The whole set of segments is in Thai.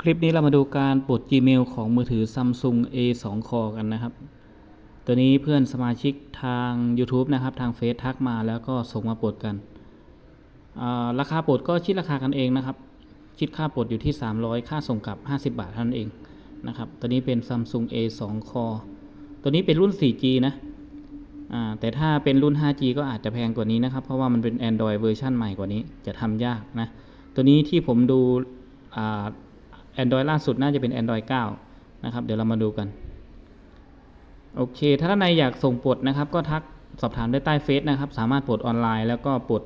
คลิปนี้เรามาดูการปลด Gmail ของมือถือ Samsung A2 Core กันนะครับ ตัวนี้เพื่อนสมาชิกทาง YouTube นะครับ ทางเฟซทักมาแล้วก็ส่งมาปลดกัน ราคาปลดก็คิดราคากันเองนะครับ คิดค่าปลดอยู่ที่ 300 ค่าส่งกลับ 50 บาทเท่านั้นเองนะครับ ตัวนี้เป็น Samsung A2 Core ตัวนี้เป็นรุ่น 4G นะ แต่ถ้าเป็นรุ่น 5G ก็อาจจะแพงกว่านี้นะครับ เพราะว่ามันเป็น Android เวอร์ชันใหม่กว่านี้ จะทำยากนะ ตัวนี้ที่ผมดู Android ล่าสุดน่าจะเป็น Android 9 นะครับ เดี๋ยวเรามาดูกัน โอเค ถ้าท่านใดอยากส่งปลดนะครับ ก็ทักสอบถามได้ใต้เฟซนะครับ สามารถปลดออนไลน์แล้วก็ปลด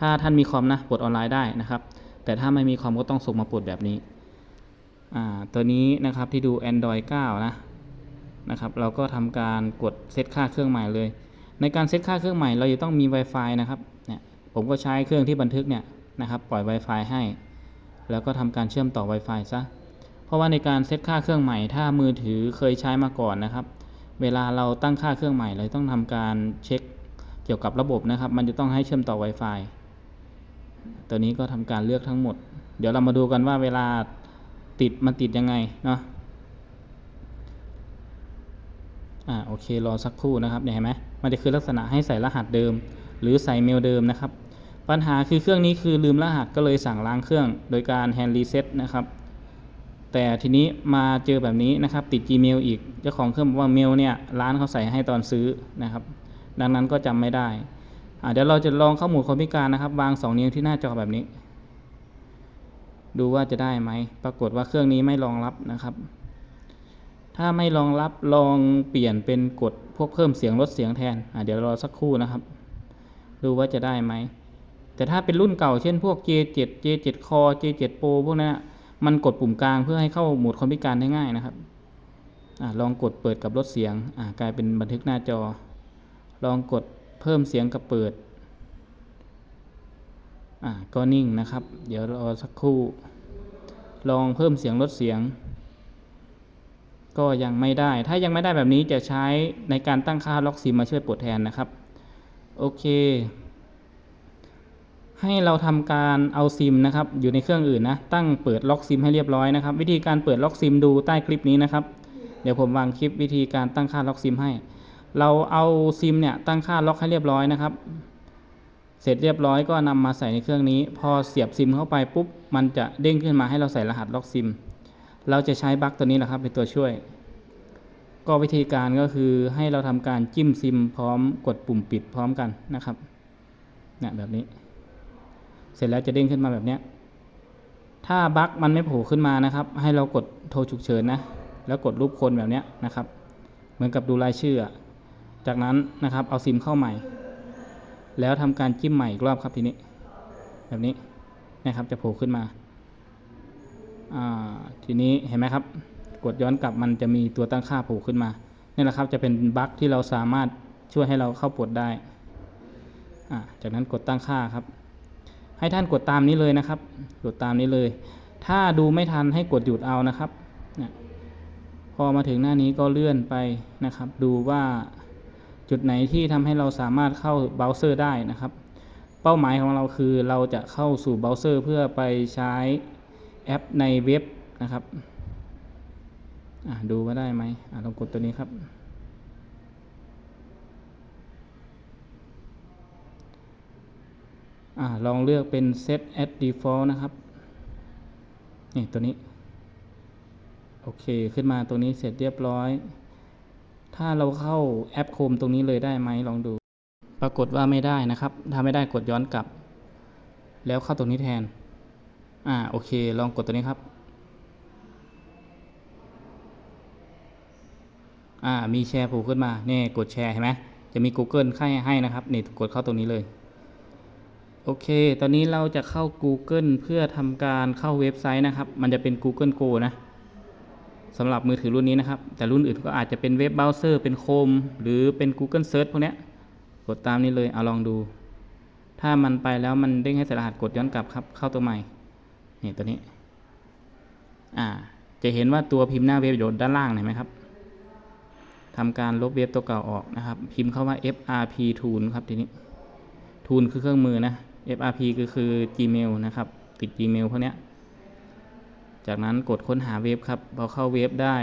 ถ้าท่านมีคอมนะปลดออนไลน์ได้นะครับ แต่ถ้าไม่มีคอมก็ต้องส่งมาปลดแบบนี้ อ่า ตัวนี้นะครับที่ดู Android 9 นะ นะครับ เราก็ทำการกดเซตค่าเครื่องใหม่เลย ในการเซตค่าเครื่องใหม่เราจะต้องมี Wi-Fi นะครับ เนี่ย ผมก็ใช้เครื่องที่บันทึกเนี่ยนะครับ ปล่อย Wi-Fi ให้ แล้วก็ทำการเชื่อมต่อ Wi-Fi ซะ เพราะว่าในการเซตค่าเครื่องใหม่ถ้ามือถือเคยใช้มาก่อนนะครับ เวลาเราตั้งค่าเครื่องใหม่เราต้องทำการเช็คเกี่ยวกับระบบนะครับ มันจะต้องให้เชื่อมต่อ Wi-Fi ตัวนี้ก็ทำการเลือกทั้งหมด เดี๋ยวเรามาดูกันว่าเวลาติดมันติดยังไงเนาะอ่าโอเครอสักครู่นะครับเนี่ยเห็นไหมมันจะคือลักษณะให้ใส่รหัสเดิม หรือใส่เมลเดิมนะครับ ปัญหาคือเครื่องนี้คือลืมรหัสก็เลยสั่งล้างเครื่อง โดยการแฮนด์รีเซ็ตนะครับ แต่ทีนี้มาเจอแบบนี้นะครับ ติด Gmail อีกเจ้าของเครื่องบอกว่าเมลเนี่ยร้านเขาใส่ให้ตอนซื้อนะครับ ดังนั้นก็จำไม่ได้เดี๋ยวเราจะลองเข้าโหมดคนพิการนะครับ วาง 2 นิ้วที่หน้าจอแบบนี้ ดูว่าจะได้ไหม ปรากฏว่าเครื่องนี้ไม่รองรับนะครับ ถ้าไม่รองรับลองเปลี่ยนเป็นกดพวกเพิ่มเสียงลดเสียงแทนเดี๋ยวรอสักครู่นะครับ ดูว่าจะได้ไหม แต่ถ้าเป็นรุ่นเก่าเช่นพวก J7 J7 Core J7 Pro พวกนั้นะมันกดปุ่มกลางเพื่อให้เข้าโหมดคนพิการได้ง่ายนะครับอลองกดเปิดกับลดเสียงกลายเป็นบันทึกหน้าจอ ลองกดเพิ่มเสียงกับเปิดก็นิ่งนะครับ เดี๋ยวรอสักครู่ ลองเพิ่มเสียงลดเสียง ก็ยังไม่ได้ ถ้ายังไม่ได้แบบนี้จะใช้ในการตั้งค่าล็อกซิมมาช่วยปลดแทนนะครับ โอเค ให้เราทำการเอาซิมนะครับ อยู่ในเครื่องอื่นนะ ตั้งเปิดล็อกซิมให้เรียบร้อยนะครับ วิธีการเปิดล็อกซิมดูใต้คลิปนี้นะครับ เดี๋ยวผมวางคลิปวิธีการตั้งค่าล็อกซิมให้ เราเอาซิมเนี่ยตั้งค่าล็อกให้เรียบร้อยนะครับ เสร็จเรียบร้อยก็นำมาใส่ในเครื่องนี้ พอเสียบซิมเข้าไปปุ๊บ มันจะเด้งขึ้นมาให้เราใส่รหัสล็อกซิม เราจะใช้บั๊กตัวนี้แหละครับเป็นตัวช่วย ก็วิธีการก็คือให้เราทำการจิ้มซิม พร้อมกดปุ่มปิดพร้อมกันนะครับเนี่ยแบบนี้ เสร็จแล้วจะเด้งขึ้นมาแบบเนี้ยถ้าบั๊กมันไม่โผล่ขึ้นมานะครับ ให้เรากดโทรฉุกเฉินนะ แล้วกดรูปคนแบบเนี้ยนะครับ เหมือนกับดูรายชื่อ จากนั้นนะครับเอาซิมเข้าใหม่ แล้วทำการจิ้มใหม่อีกรอบครับทีนี้ แบบนี้นะครับจะโผล่ขึ้นมาอ่าทีนี้เห็นไหมครับ กดย้อนกลับมันจะมีตัวตั้งค่าโผล่ขึ้นมานี่แหละครับจะเป็นบั๊กที่เราสามารถช่วยให้เราเข้าปลดได้อ่าจากนั้นกดตั้งค่าครับ ให้ท่านกดตามนี้เลยนะครับ กดตามนี้เลย ถ้าดูไม่ทันให้กดหยุดเอานะครับนะพอมาถึงหน้านี้ก็เลื่อนไปนะครับ ดูว่าจุดไหนที่ทำให้เราสามารถเข้าเบราว์เซอร์ได้นะครับ เป้าหมายของเราคือเราจะเข้าสู่เบราว์เซอร์เพื่อไปใช้แอปในเว็บนะครับดูว่าได้ไหมลองกดตัวนี้ครับ อลองเลือกเป็น set as default นะครับ นี่ตัวนี้ โอเค ขึ้นมาตรงนี้เสร็จเรียบร้อย ถ้าเราเข้าแอปโคมตรงนี้เลยได้ไหมลองดู ปรากฏว่าไม่ได้นะครับ ถ้าไม่ได้กดย้อนกลับ แล้วเข้าตรงนี้แทน อ่า โอเค ลองกดตัวนี้ครับ อ่า มีแชร์ผล่ขึ้นมา นี่กดแชร์เห็นไหมจะมี Google ให้ให้นะครับ นี่กดเข้าตรงนี้เลย โอเค ตอนนี้เราจะเข้า Google เพื่อทำการเข้าเว็บไซต์นะครับ มันจะเป็น Google Go นะสำหรับมือถือรุ่นนี้นะครับ แต่รุ่นอื่นก็อาจจะเป็นเว็บเบราว์เซอร์ เป็นโคม หรือเป็น Google Search พวกนี้กดตามนี้เลย เอาลองดู ถ้ามันไปแล้วมันเด้งให้ใส่รหัสกดย้อนกลับครับ เข้าตัวใหม่ นี่ตัวนี้ อ่า จะเห็นว่าตัวพิมพ์หน้าเว็บอยู่ด้านล่างเห็นไหมครับทำการลบเว็บตัวเก่าออกนะครับ พิมพ์เข้าว่า FRP tool ครับทีนี้ทูลคือเครื่องมือนะ FRP ก็คือ Gmail นะครับ ติด Gmail พวกเนี้ย จากนั้นกดค้นหาเว็บครับ พอเข้าเว็บได้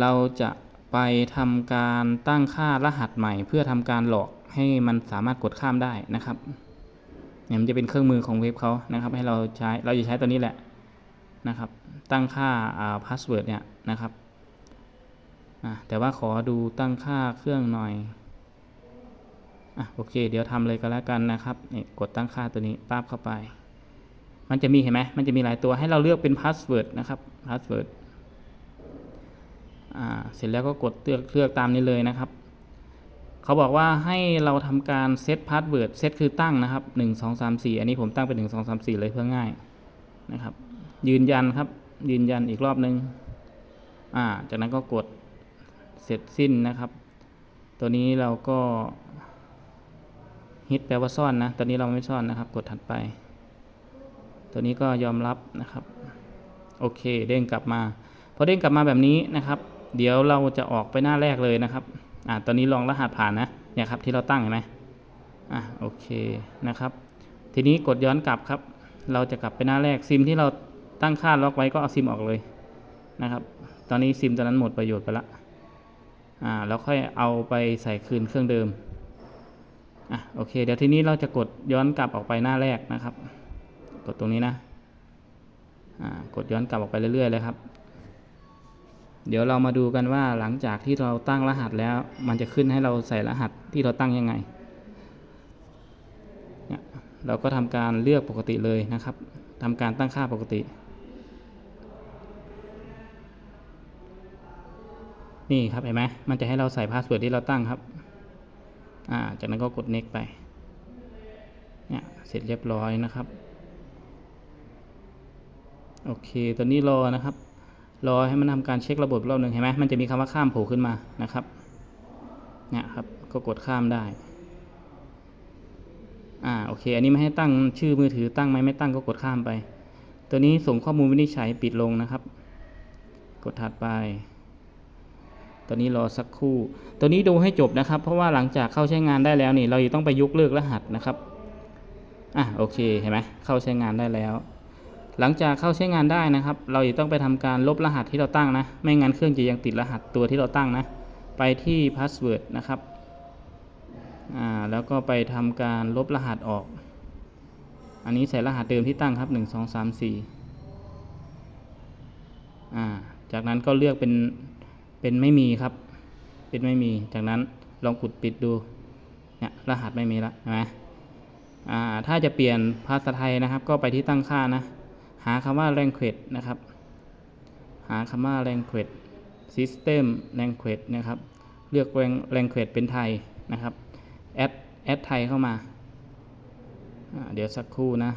เราจะไปทำการตั้งค่ารหัสใหม่ เพื่อทำการหลอกให้มันสามารถกดข้ามได้นะครับเนี่ยมันจะเป็นเครื่องมือของเว็บเขานะครับ ให้เราใช้เราจะใช้ตัวนี้แหละนะครับ ตั้งค่าอ่าพาสเวิร์ดเนี่ยนะครับอะแต่ว่าขอดูตั้งค่าเครื่องหน่อย อะโอเค เดี๋ยวทำเลยก็แล้วกันนะครับนี่กดตั้งค่าตัวนี้ปั๊บเข้าไป มันจะมีเห็นไหมมันจะมีหลายตัวให้เราเลือกเป็นพาสเวิร์ดนะครับพาสเวิร์ดอ่าเสร็จแล้วก็กดเลือกเลือกตามนี้เลยนะครับเขาบอกว่าให้เราทำการเซตพาสเวิร์ดเซตคือตั้งนะครับหนึ่งสองสามสี่อันนี้ผมตั้งเป็นหนึ่งสองสามสี่เลยเพื่อง่ายนะครับ ยืนยันครับ ยืนยันอีกรอบนึงอ่าจากนั้นก็กดเสร็จสิ้นนะครับ ตัวนี้เราก็ ฮิตแปลว่าซ่อนนะ ตอนนี้เราไม่ซ่อนนะครับ กดถัดไป ตัวนี้ก็ยอมรับนะครับ โอเค เด้งกลับมา พอเด้งกลับมาแบบนี้นะครับ เดี๋ยวเราจะออกไปหน้าแรกเลยนะครับ อ่า ตอนนี้ลองรหัสผ่านนะ เนี่ยครับที่เราตั้งเห็นไหมอะ โอเค นะครับ ทีนี้กดย้อนกลับครับ เราจะกลับไปหน้าแรก ซิมที่เราตั้งค่าล็อกไว้ก็เอาซิมออกเลยนะครับ ตอนนี้ซิมตอนนั้นหมดประโยชน์ไปละอ่า แล้วค่อยเอาไปใส่คืนเครื่องเดิม อะโอเค เดี๋ยวทีนี้เราจะกดย้อนกลับออกไปหน้าแรกนะครับ กดตรงนี้นะอ่ากดย้อนกลับออกไปเรื่อยๆเลยครับ เดี๋ยวเรามาดูกันว่าหลังจากที่เราตั้งรหัสแล้ว มันจะขึ้นให้เราใส่รหัสที่เราตั้งยังไงเนี่ยเราก็ทำการเลือกปกติเลยนะครับทำการตั้งค่าปกติ นี่ครับเห็นไหมมันจะให้เราใส่พาสเวิร์ดที่เราตั้งครับ อ่าจากนั้นก็กด next ไปเนี่ยเสร็จเรียบร้อยนะครับ โอเค ตอนนี้รอนะครับ รอให้มันทำการเช็คระบบรอบหนึ่งเห็นไหมมันจะมีคำว่าข้ามโผล่ขึ้นมานะครับเนี่ยครับก็กดข้ามได้อ่าโอเค อันนี้ไม่ให้ตั้งชื่อมือถือตั้งไหมไม่ตั้งก็กดข้ามไป ตัวนี้ส่งข้อมูลวินิจฉัยปิดลงนะครับ กดถัดไป ตอนนี้รอสักครู่ ตัวนี้ดูให้จบนะครับ เพราะว่าหลังจากเข้าใช้งานได้แล้วนี่ เราจะต้องไปยกเลิกรหัสนะครับ อะโอเคเห็นไหมเข้าใช้งานได้แล้ว หลังจากเข้าใช้งานได้นะครับ เราจะต้องไปทำการลบรหัสที่เราตั้งนะ ไม่งั้นเครื่องจะยังติดรหัสตัวที่เราตั้งนะ ไปที่ password นะครับ อ่าแล้วก็ไปทำการลบรหัสออก อันนี้ใส่รหัสเดิมที่ตั้งครับ 1 2 3 4อ่าจากนั้นก็เลือกเป็น เป็นไม่มีครับ เป็นไม่มี จากนั้นลองกดปิดดูเนี่ยรหัสไม่มีละเห็นไหมอ่าถ้าจะเปลี่ยนภาษาไทยนะครับ ก็ไปที่ตั้งค่านะ หาคำว่า language นะครับ หาคำว่า language system language นะครับ เลือก language เป็นไทยนะครับแอดแอดไทยเข้ามาอ่าเดี๋ยวสักครู่นะ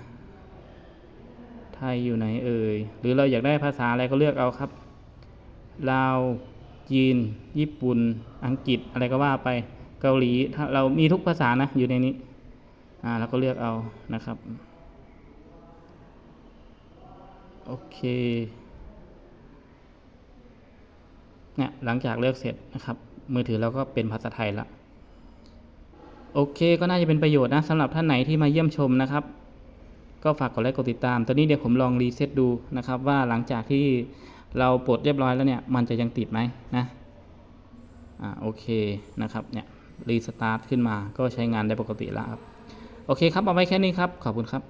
ไทยอยู่ไหนเอ่ย หรือเราอยากได้ภาษาอะไรก็เลือกเอาครับ ลาว จีน ญี่ปุ่น อังกฤษอะไรก็ว่าไปเกาหลีถ้าเรามีทุกภาษานะอยู่ในนี้อ่าเราก็เลือกเอานะครับโอเคเนี่ยหลังจากเลือกเสร็จนะครับ มือถือเราก็เป็นภาษาไทยละโอเคก็น่าจะเป็นประโยชน์นะสำหรับท่านไหนที่มาเยี่ยมชมนะครับ ก็ฝากกดไลค์กดติดตาม ตอนนี้เดี๋ยวผมลองรีเซ็ตดูนะครับ ว่าหลังจากที่ เราปลดเรียบร้อยแล้วเนี่ยมันจะยังติดไหมนะอ่าโอเคนะครับเนี่ยรีสตาร์ทขึ้นมาก็ใช้งานได้ปกติแล้วครับ โอเคครับเอาไว้แค่นี้ครับ ขอบคุณครับ